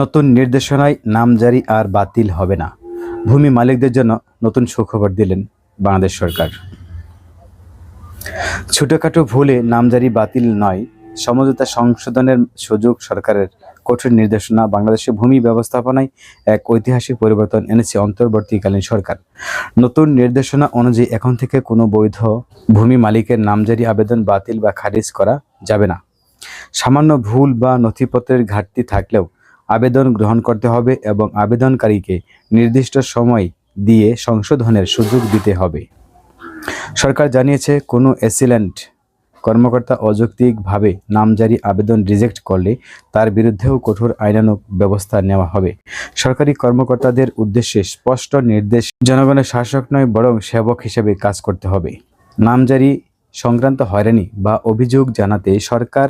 নতুন নির্দেশনায় নামজারি আর বাতিল হবে না। ভূমি মালিকদের জন্য নতুন সুখবর দিলেন বাংলাদেশ সরকার। ছোটখাটো ভুলে নামজারি বাতিল নয়, সমঝোতা সংশোধনের সুযোগ সরকারের কঠোর নির্দেশনা বাংলাদেশে ভূমি ব্যবস্থাপনায় এক ঐতিহাসিক পরিবর্তন এনেছে অন্তর্বর্তীকালীন সরকার। নতুন নির্দেশনা অনুযায়ী এখন থেকে কোনো বৈধ ভূমি মালিকের নামজারি আবেদন বাতিল বা খারিজ করা যাবে না। সামান্য ভুল বা নথিপত্রের ঘাটতি থাকলেও আবেদন গ্রহণ করতে হবে এবং আবেদনকারীকে নির্দিষ্ট সময় দিয়ে সংশোধনের সুযোগ দিতে হবে। সরকার জানিয়েছে, কোনো অ্যাসিল্যান্ট কর্মকর্তা অযৌক্তিকভাবে নামজারি আবেদন রিজেক্ট করলে তার বিরুদ্ধেও কঠোর আইনানুগ ব্যবস্থা নেওয়া হবে। সরকারি কর্মকর্তাদের উদ্দেশ্যে স্পষ্ট নির্দেশ, জনগণের শাসক নয়, বরং সেবক হিসেবে কাজ করতে হবে। নামজারি সংক্রান্ত হয়রানি বা অভিযোগ জানাতে সরকার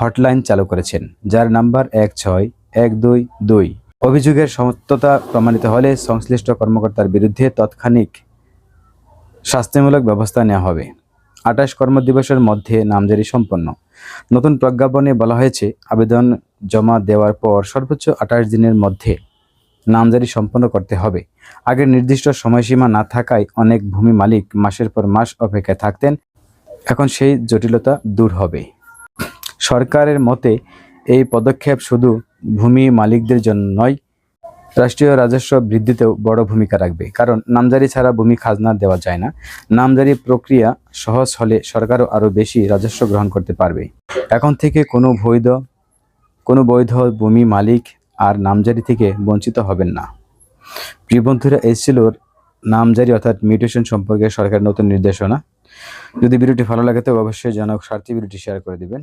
হটলাইন চালু করেছেন, যার নাম্বার এক ছয় এক, দুই দুই। অভিযোগের সত্যতা প্রমাণিত হলে সংশ্লিষ্ট কর্মকর্তার বিরুদ্ধে তৎক্ষণিক শাস্তিমূলক ব্যবস্থা নেওয়া হবে। আঠাশ কর্মদিবসের মধ্যে নামজারি সম্পন্ন। নতুন প্রজ্ঞাপনে বলা হয়েছে, আবেদন জমা দেওয়ার পর সর্বোচ্চ আঠাশ দিনের মধ্যে নামজারি সম্পন্ন করতে হবে। আগে নির্দিষ্ট সময়সীমা না থাকায় অনেক ভূমি মালিক মাসের পর মাস অপেক্ষায় থাকতেন। এখন সেই জটিলতা দূর হবে। সরকারের মতে, এই পদক্ষেপ শুধু ভূমি মালিকদের জন্য নয় রাষ্ট্রীয় রাজস্ব বৃদ্ধিতেও বড় ভূমিকা রাখবে। কারণ নামজারি ছাড়া ভূমি খাজনা দেওয়া যায় না। নামজারি প্রক্রিয়া সহজ হলে সরকারও আরও বেশি রাজস্ব গ্রহণ করতে পারবে। এখন থেকে কোনো বৈধ কোনো বৈধ ভূমি মালিক আর নামজারি থেকে বঞ্চিত হবেন না। প্রিয় বন্ধুরা, এই ছিল নামজারি অর্থাৎ মিউটেশন সম্পর্কে সরকারের নতুন নির্দেশনা। যদি ভিডিওটি ভালো লাগে তো অবশ্যই জনক স্বার্থে ভিডিওটি শেয়ার করে দিবেন।